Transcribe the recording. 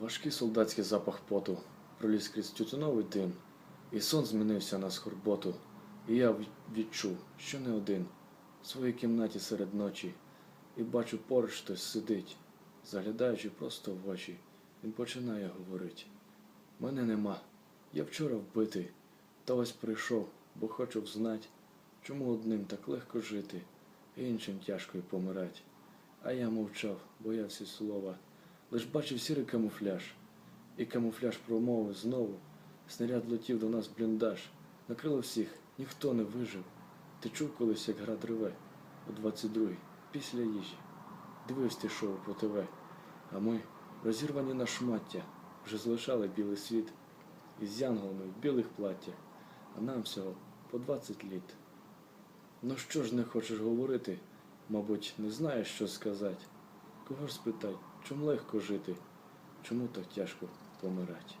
Важкий солдатський запах поту проліз крізь тютюновий дим, і сон змінився на скорботу, і я відчув, що не один в своїй кімнаті серед ночі, і бачу поруч хтось сидить, заглядаючи просто в очі, він починає говорить. Мене нема, я вчора вбитий, та ось прийшов, бо хочу взнать, чому одним так легко жити, а іншим тяжко й помирать. А я мовчав, боявся слова, лиш бачив сірий камуфляж, і камуфляж промовив знову. Снаряд летів до нас бліндаж, накрило всіх, ніхто не вижив. Ти чув колись, як град реве у 22-й, після їжі. Дивився ти шоу по ТВ, а ми, розірвані на шмаття, вже залишали білий світ із янголами в білих платтях, а нам всього по 20 літ. Ну що ж не хочеш говорити? Мабуть, не знаєш, що сказати. Кого ж спитай, чому легко жити, чому так тяжко помирать?